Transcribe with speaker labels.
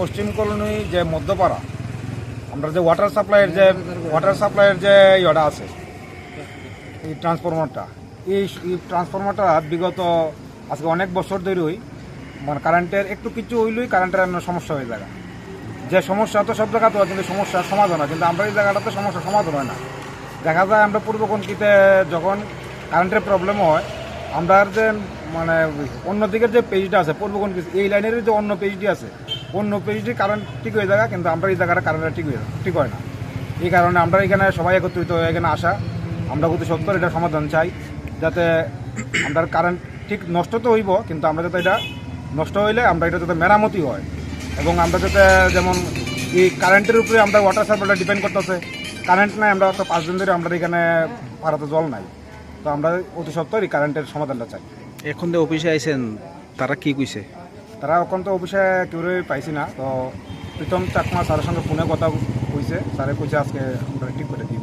Speaker 1: পশ্চিম colony যে মধ্যপাড়া, আমরা যে ওয়াটার সাপ্লাইয়ের যে ওয়াটার সাপ্লাইয়ের যে ইয়েটা আছে, এই ট্রান্সফরমারটা এই ট্রান্সফরমারটা বিগত আজকে অনেক বছর ধরেই মানে কারেন্টের একটু কিছু হইলেই কারেন্টের সমস্যা হয়ে যায়। যে সমস্যা তো সব জায়গাতে হয়, কিন্তু সমস্যার সমাধান হয়, কিন্তু আমরা এই জায়গাটাতে সমস্যার সমাধান হয় না। দেখা যায় আমরা পূর্বকনকিতে যখন কারেন্টের প্রবলেম হয়, আমরা যে মানে অন্য দিকের যে পেজটা আছে পূর্বকনকি এই লাইনের যে অন্য পেজটি আছে, অন্য পেজটি কারেন্ট ঠিক হয়ে যায় কিন্তু আমরা এই জায়গাটা কারেন্টটা ঠিক হয়ে ঠিক হয় না। এই কারণে আমরা এখানে সবাই একত্রিত হয়ে এখানে আসা, আমরা কিন্তু সত্তর এটা সমাধান চাই, যাতে আমরা কারেন্ট ঠিক নষ্ট তো হইব, কিন্তু আমরা যাতে এটা নষ্ট হইলে আমরা এটা যাতে মেরামতি হয়। এবং আমরা যাতে যেমন এই কারেন্টের উপরে আমরা ওয়াটার সাপ্লাইটা ডিপেন্ড করতেছে কারেন্ট নাই আমরা তো পাঁচ দিন ধরে আমরা এখানে পাড়াতে জল নাই। তো আমরা অতি সত্তরই কারেন্টের সমাধানটা চাই।
Speaker 2: এখন যে অফিসে আইসেন তারা কি কইছে?
Speaker 1: তারা এখন তো অফিসে কেউ পাইছি না তো প্রীতম চাকমা স্যারের সঙ্গে ফোনে কথা কইছে। স্যারে কইছে আজকে আমরা ঠিক করে দিব।